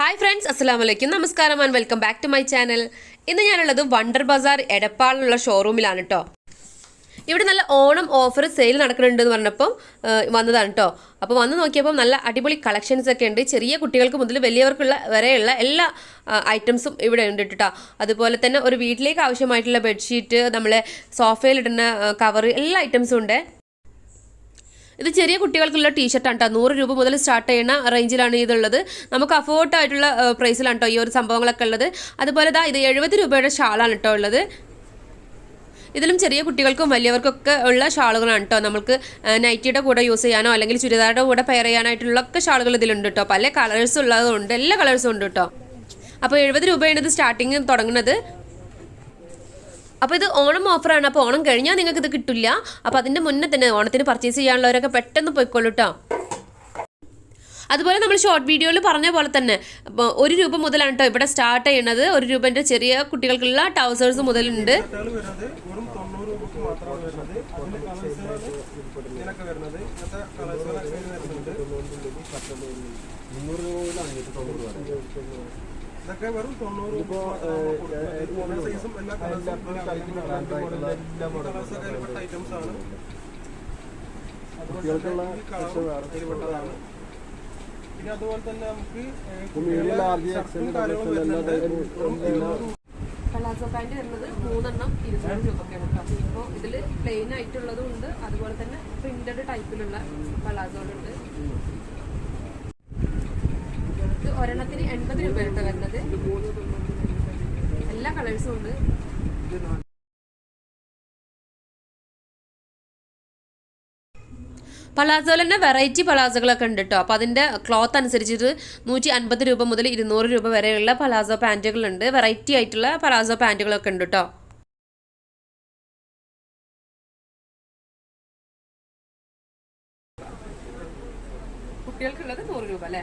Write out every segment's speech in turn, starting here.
Hi friends അസ്സാം വലൈക്കും നമസ്കാരം and welcome back to my channel ഇന്ന് ഞാനുള്ളത് വണ്ടർ ബസാർ എടപ്പാളിലുള്ള ഷോറൂമിലാണ് കേട്ടോ ഇവിടെ നല്ല ഓണം ഓഫർ സെയിൽ നടക്കുന്നുണ്ട് എന്ന് പറഞ്ഞപ്പോൾ വന്നതാണ് കേട്ടോ അപ്പോൾ വന്ന് നോക്കിയപ്പോൾ നല്ല അടിപൊളി കളക്ഷൻസ് ഒക്കെ ഉണ്ട്. ചെറിയ കുട്ടികൾക്ക് മുതൽ വലിയവർക്കുള്ള വരെയുള്ള എല്ലാ ഐറ്റംസും ഇവിടെ ഉണ്ട് കേട്ടോ അതുപോലെ തന്നെ ഒരു വീട്ടിലേക്ക് ആവശ്യമായിട്ടുള്ള ബെഡ്ഷീറ്റ് നമ്മളെ സോഫയിലിടുന്ന കവർ എല്ലാ ഐറ്റംസും ഉണ്ട്. ഇത് ചെറിയ കുട്ടികൾക്കുള്ള ടീഷർട്ടാണ് കേട്ടോ നൂറ് രൂപ മുതൽ സ്റ്റാർട്ട് ചെയ്യുന്ന റേഞ്ചിലാണ് ഇതുള്ളത്. നമുക്ക് അഫോർഡ് ആയിട്ടുള്ള പ്രൈസിലാണ് കേട്ടോ ഈ ഒരു സംഭവങ്ങളൊക്കെ ഉള്ളത്. അതുപോലെ ദാ ഇത് എഴുപത് രൂപയുടെ ഷാളാണ് കേട്ടോ ഉള്ളത്. ഇതിലും ചെറിയ കുട്ടികൾക്കും വലിയവർക്കൊക്കെ ഉള്ള ഷാളുകളാണ് കേട്ടോ നമുക്ക് നൈറ്റിയുടെ കൂടെ യൂസ് ചെയ്യാനോ അല്ലെങ്കിൽ ചുരിദാറുടെ കൂടെ പെയർ ചെയ്യാനായിട്ടുള്ള ഒക്കെ ഷാളുകൾ ഇതിലുണ്ട് കേട്ടോ പല കളേഴ്സ് ഉള്ളതുണ്ട് എല്ലാ കളേഴ്സും ഉണ്ട് കേട്ടോ അപ്പോൾ എഴുപത് രൂപയാണ് ഇത് സ്റ്റാർട്ടിങ് തുടങ്ങുന്നത്. അപ്പോൾ ഇത് ഓണം ഓഫറാണ്. അപ്പോൾ ഓണം കഴിഞ്ഞാൽ നിങ്ങൾക്ക് ഇത് കിട്ടില്ല അപ്പോൾ അതിന്റെ മുന്നേ തന്നെ ഓണത്തിന് പർച്ചേസ് ചെയ്യാനുള്ളവരൊക്കെ പെട്ടെന്ന് പോയിക്കോളൂ കേട്ടോ അതുപോലെ നമ്മൾ ഷോർട്ട് വീഡിയോയിൽ പറഞ്ഞ പോലെ തന്നെ ഒരു രൂപ മുതലാണ് കേട്ടോ ഇവിടെ സ്റ്റാർട്ട് ചെയ്യുന്നത് ഒരു രൂപന്റെ ചെറിയ കുട്ടികൾക്കുള്ള ടൗസേഴ്സ് മുതലുണ്ട്. തൊണ്ണൂറ് രൂപക്ക് ഇതൊക്കെ വെറും തൊണ്ണൂറ് എല്ലാ സൈസും എല്ലാ കളേഴ്സും ഐറ്റംസ് ആണ് കുട്ടികൾക്കുള്ള അതിൽപ്പെട്ടതാണ് പിന്നെ അതുപോലെ തന്നെ നമുക്ക് പലാസോ പാന്റ് വരുന്നത് മൂന്നെണ്ണം ഇരുന്നൂറ് രൂപയ്ക്കാണ് കേട്ടോ ഇപ്പോൾ ഇതിൽ പ്ലെയിൻ ആയിട്ടുള്ളതും ഉണ്ട്. അതുപോലെ തന്നെ പ്രിന്റഡ് ടൈപ്പിലുള്ള പലാസോകളുണ്ട് ഒരെണ്ണത്തിന് എൺപത് രൂപ കേട്ടോ വരുന്നത്. എല്ലാ കളേഴ്സും ഉണ്ട്. പലാസോയിൽ തന്നെ വെറൈറ്റി പലാസോകളൊക്കെ ഉണ്ട് കേട്ടോ അപ്പോൾ അതിന്റെ ക്ലോത്ത് അനുസരിച്ചിട്ട് നൂറ്റി അൻപത് രൂപ മുതൽ ഇരുന്നൂറ് രൂപ വരെയുള്ള പലാസോ പാന്റുകളുണ്ട്. വെറൈറ്റി ആയിട്ടുള്ള പലാസോ പാന്റുകളൊക്കെ ഉണ്ട് കേട്ടോ കുട്ടികൾക്കുള്ളത് നൂറ് രൂപ അല്ലേ?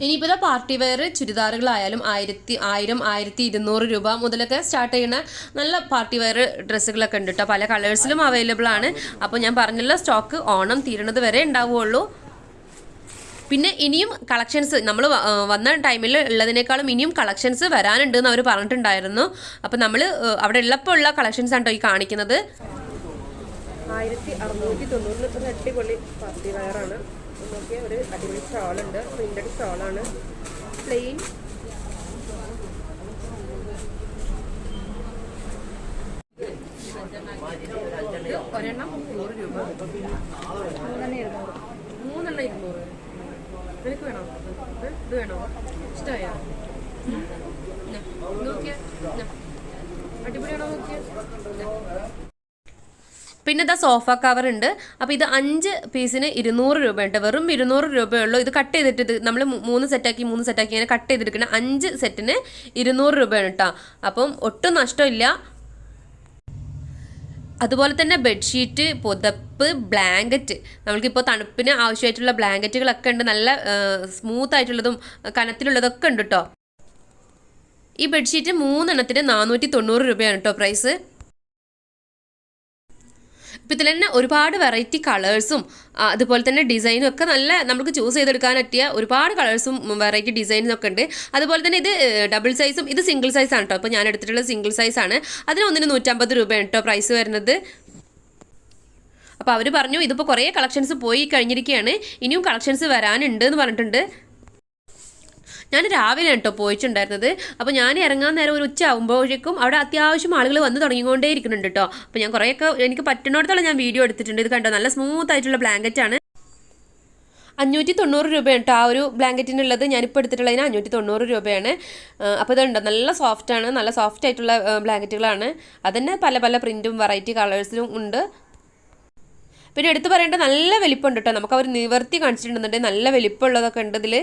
ഇനിയിപ്പോൾ പാർട്ടി വെയർ ചുരിദാറുകളായാലും ആയിരത്തി ആയിരം ആയിരത്തി ഇരുന്നൂറ് രൂപ മുതലൊക്കെ സ്റ്റാർട്ട് ചെയ്യുന്ന നല്ല പാർട്ടി വെയർ ഡ്രസ്സുകളൊക്കെ ഉണ്ട് കേട്ടോ പല കളേഴ്സിലും അവൈലബിൾ ആണ്. അപ്പോൾ ഞാൻ പറഞ്ഞുള്ള സ്റ്റോക്ക് ഓണം തീരുന്നത് വരെ ഉണ്ടാവുകയുള്ളൂ. പിന്നെ ഇനിയും കളക്ഷൻസ് നമ്മൾ വന്ന ടൈമിൽ ഉള്ളതിനേക്കാളും ഇനിയും കളക്ഷൻസ് വരാനുണ്ട് എന്ന് അവർ പറഞ്ഞിട്ടുണ്ടായിരുന്നു അപ്പോൾ നമ്മൾ അവിടെ ഉള്ളപ്പോൾ ഉള്ള കളക്ഷൻസ് ആണ് കേട്ടോ ഈ കാണിക്കുന്നത്? ആയിരത്തി അറുന്നൂറ്റി തൊണ്ണൂറിന് ഒരു അടിപൊളി പാർട്ടി വയറാണ് നോക്കിയാൽ ഒരു അടിപൊളി സ്റ്റോളുണ്ട് പ്രിന്റഡ് സ്റ്റോളാണ് പ്ലെയിൻ ഒരെണ്ണം നൂറ് രൂപ. മൂന്നെണ്ണം ഇരുന്നൂറ്. നിനക്ക് വേണോ? ഇത് വേണോ? ഇഷ്ടമായോ നോക്കിയ. അടിപൊളിയാണോ നോക്കിയ? പിന്നെ ഇതാ സോഫ കവർ ഉണ്ട്. അപ്പോൾ ഇത് അഞ്ച് പീസിന് ഇരുന്നൂറ് രൂപയുണ്ട്. വെറും ഇരുന്നൂറ് രൂപയുള്ളൂ. ഇത് കട്ട് ചെയ്തിട്ട് ഇത് നമ്മൾ മൂന്ന് സെറ്റാക്കി മൂന്ന് സെറ്റാക്കി ഇങ്ങനെ കട്ട് ചെയ്തെടുക്കുന്ന അഞ്ച് സെറ്റിന് ഇരുന്നൂറ് രൂപയാണ് കേട്ടോ അപ്പം ഒട്ടും നഷ്ടമില്ല. അതുപോലെ തന്നെ ബെഡ്ഷീറ്റ് പുതപ്പ് ബ്ലാങ്കറ്റ്. നമ്മൾക്കിപ്പോൾ തണുപ്പിന് ആവശ്യമായിട്ടുള്ള ബ്ലാങ്കറ്റുകളൊക്കെ ഉണ്ട്. നല്ല സ്മൂത്ത് ആയിട്ടുള്ളതും കനത്തിലുള്ളതൊക്കെ ഉണ്ട് കേട്ടോ ഈ ബെഡ്ഷീറ്റ് മൂന്നെണ്ണത്തിന് നാനൂറ്റി തൊണ്ണൂറ് രൂപയാണ് കേട്ടോ പ്രൈസ്. ഇപ്പം ഇതിൽ തന്നെ ഒരുപാട് വെറൈറ്റി കളേഴ്സും അതുപോലെ തന്നെ ഡിസൈനും ഒക്കെ നല്ല നമുക്ക് ചൂസ് ചെയ്തെടുക്കാൻ പറ്റിയ ഒരുപാട് കളേഴ്സും വെറൈറ്റി ഡിസൈനും ഒക്കെ ഉണ്ട്. അതുപോലെ തന്നെ ഇത് ഡബിൾ സൈസും ഇത് സിംഗിൾ സൈസ് ആണ് കേട്ടോ അപ്പോൾ ഞാൻ എടുത്തിട്ടുള്ള സിംഗിൾ സൈസ് ആണ്. അതിന് ഒന്നിന് നൂറ്റമ്പത് രൂപയാണ് കേട്ടോ പ്രൈസ് വരുന്നത്. അപ്പോൾ അവർ പറഞ്ഞു ഇതിപ്പോൾ കുറേ കളക്ഷൻസ് പോയി കഴിഞ്ഞിരിക്കുകയാണ് ഇനിയും കളക്ഷൻസ് വരാനുണ്ട് എന്ന് പറഞ്ഞിട്ടുണ്ട്. ഞാൻ രാവിലെ കേട്ടോ പോയിട്ടുണ്ടായിരുന്നത്. അപ്പോൾ ഞാൻ ഇറങ്ങാൻ നേരം ഒരു ഉച്ച ആകുമ്പോഴേക്കും അവിടെ അത്യാവശ്യം ആളുകൾ വന്ന് തുടങ്ങിക്കൊണ്ടേ ഇരിക്കുന്നുണ്ട് കേട്ടോ. അപ്പോൾ ഞാൻ കുറേയൊക്കെ എനിക്ക് പറ്റുന്നിടത്തോളം ഞാൻ വീഡിയോ എടുത്തിട്ടുണ്ട്. ഇത് കണ്ടോ? നല്ല സ്മൂത്ത് ആയിട്ടുള്ള ബ്ലാങ്കറ്റ് ആണ്. അഞ്ഞൂറ്റി തൊണ്ണൂറ് രൂപയാണ് കേട്ടോ ആ ഒരു ബ്ലാങ്കറ്റിനുള്ളത് ഞാനിപ്പോൾ എടുത്തിട്ടുള്ളതിന് അഞ്ഞൂറ്റി തൊണ്ണൂറ് രൂപയാണ് അപ്പോൾ ഇതുണ്ട് നല്ല സോഫ്റ്റ് ആണ്. നല്ല സോഫ്റ്റ് ആയിട്ടുള്ള ബ്ലാങ്കറ്റുകളാണ് അതന്നെ പല പല പ്രിന്റും വെറൈറ്റി കളേഴ്സിലും ഉണ്ട്. പിന്നെ എടുത്തു പറയേണ്ട നല്ല വലിപ്പമുണ്ട് കേട്ടോ. നമുക്ക് അവർ നിവർത്തി കാണിച്ചിട്ടുണ്ടെന്നുണ്ടെങ്കിൽ നല്ല വലിപ്പമുള്ളതൊക്കെ ഉണ്ട് ഇതിൽ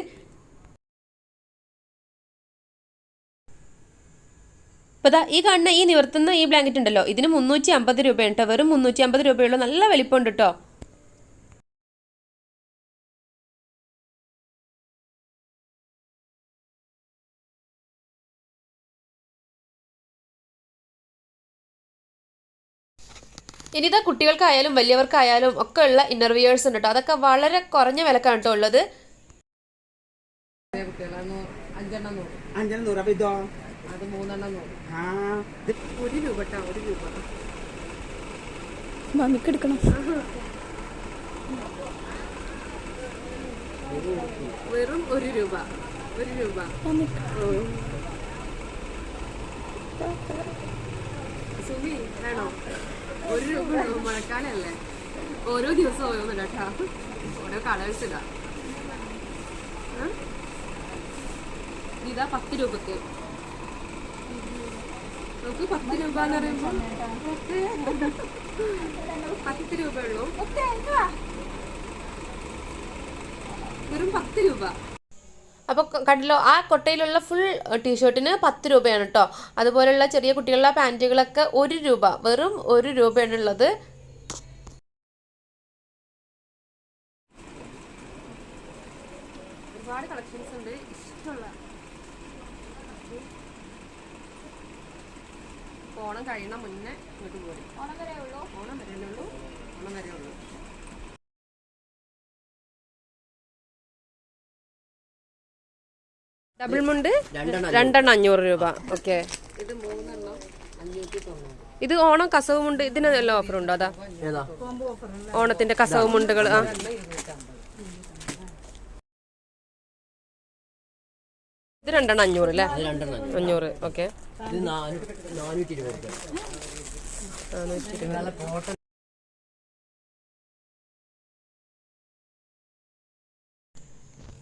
അപ്പോൾ അതാ ഈ കാണുന്ന ഈ നിവർത്തുന്ന ഈ ബ്ലാങ്കറ്റ് ഉണ്ടല്ലോ ഇതിന് മുന്നൂറ്റി അമ്പത് രൂപയാണ് കേട്ടോ. വെറും മുന്നൂറ്റി അമ്പത് രൂപയുള്ള നല്ല വലിപ്പമുണ്ട് കേട്ടോ. ഇനിതാ കുട്ടികൾക്കായാലും വലിയവർക്കായാലും ഒക്കെ ഉള്ള ഇന്നർവ്യൂയേഴ്സ് ഉണ്ട് കേട്ടോ. അതൊക്കെ വളരെ കുറഞ്ഞ വിലക്കാണ് കേട്ടോ ഉള്ളത്. അഞ്ചെണ്ണം നൂറ്. അഞ്ചെണ്ണം നൂറ്. അപ്പോൾ ഇതോ? അത് മൂന്നെണ്ണം നൂറ് ആ ഇത് ഒരു രൂപ ഒരു രൂപ. മമ്മിക്കെടുക്കണം വെറും ഒരു രൂപ ഒരു രൂപ. സുമി വേണോ? ഒരു രൂപ മഴക്കാലല്ലേ? ഓരോ ദിവസം ഓരോന്നില്ല കേട്ടാ ഓരോ കളേഴ്സ് ഇടാ? ഇതാ പത്ത് രൂപക്ക്. നമുക്ക് പത്ത് രൂപ എന്ന് പറയുമ്പോൾ പത്ത് രൂപ ഉള്ളൂ. വെറും പത്ത് രൂപ. അപ്പോൾ കണ്ടല്ലോ ആ കൊട്ടയിലുള്ള ഫുൾ ടീഷർട്ടിന് പത്ത് രൂപയാണ് കേട്ടോ അതുപോലെയുള്ള ചെറിയ കുട്ടികളുടെ പാന്റുകളൊക്കെ ഒരു രൂപ. വെറും ഒരു രൂപയാണ് ഉള്ളത്. ഒരുപാട് കളക്ഷൻസ് ഉണ്ട്. ഇഷ്ടമുള്ള ഓണം കഴിയുന്ന മുന്നേ ഇങ്ങോട്ട് പോരും. ഓണം വരെ ഉള്ളൂ? ഓണം വരെ ഉള്ളൂ? ഓണം വരെ ഉള്ളൂ. ഡബിൾ മുണ്ട്? രണ്ടെണ്ണം അഞ്ഞൂറ്. രൂപ. ഓക്കെ. ഇത് മൂന്നെണ്ണം. ഇത് ഓണം കസവ് മുണ്ട്. ഇതിന് നല്ല ഓഫർ ഉണ്ടോ അതാ? ഏതാ? ഓണത്തിന്റെ കസവ് മുണ്ടുകൾ ആ. ഇത് രണ്ടെണ്ണം അഞ്ഞൂറ് അല്ലേ? അഞ്ഞൂറ്. ഓക്കെ.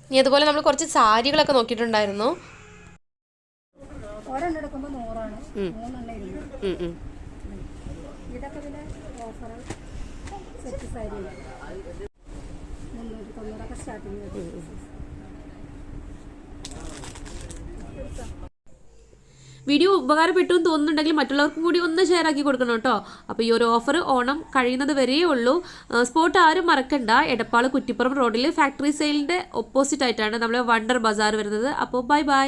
ഇനി അതുപോലെ നമ്മൾ കുറച്ച് സാരികളൊക്കെ നോക്കിയിട്ടുണ്ടായിരുന്നു. ഇതൊക്കെ പിന്നെ ഓഫർ സെറ്റ് സാരി സ്റ്റാർട്ടിങ് വരും വീഡിയോ ഉപകാരപ്പെട്ടു എന്ന് തോന്നുന്നുണ്ടെങ്കിൽ മറ്റുള്ളവർക്കും കൂടി ഒന്ന് ഷെയർ ആക്കി കൊടുക്കണം കേട്ടോ. അപ്പോൾ ഈ ഒരു ഓഫർ ഓണം കഴിയുന്നത് വരെയേ ഉള്ളൂ. സ്പോട്ട് ആരും മറക്കണ്ട. എടപ്പാൾ കുറ്റിപ്പുറം റോഡിൽ ഫാക്ടറി സെയിലിന്റെ ഓപ്പോസിറ്റ് ആയിട്ടാണ് നമ്മൾ വണ്ടർ ബസാർ വരുന്നത്. അപ്പോൾ ബൈ ബൈ